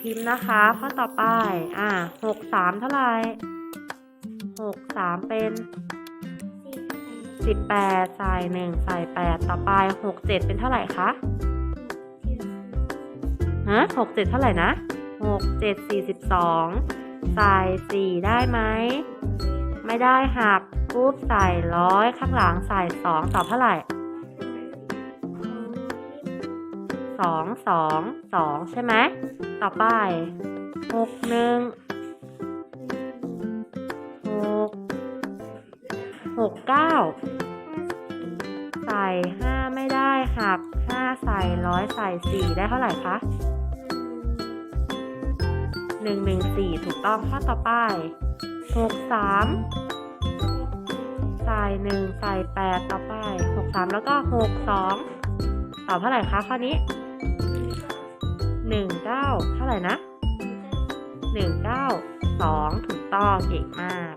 พิมพ์นะคะ ข้อต่อไป อ่าหกสามเท่าไหร่หกสามเป็นสิบแปดใส่หนึ่งใส่แปดต่อไปหกเจ็ดเป็นเท่าไหร่คะฮะหกเจ็ดเท่าไหร่นะหกเจ็ดสี่สิบสองใส่สี่ได้ไหม ไม่ได้หักปุ๊บใส่ร้อยข้างหลังใส่สองตอบเท่าไหร่ สองสองสองใช่ไหมต่อไปหกหนึ่งหกหกเก้าใส่ห้าไม่ได้หักห้าใส่ร้อยใส่สี่ได้เท่าไหร่คะหนึ่งหนึ่งสี่ถูกต้องข้อต่อไปหกสามใส่หนึ่งใส่แปดต่อไปหกสามแล้วก็หกสองตอบเท่าไหร่คะข้อนี้ หนึ่งเก้าเท่าไหร่นะหนึ่งเก้าสองถูกต้องเก่งมาก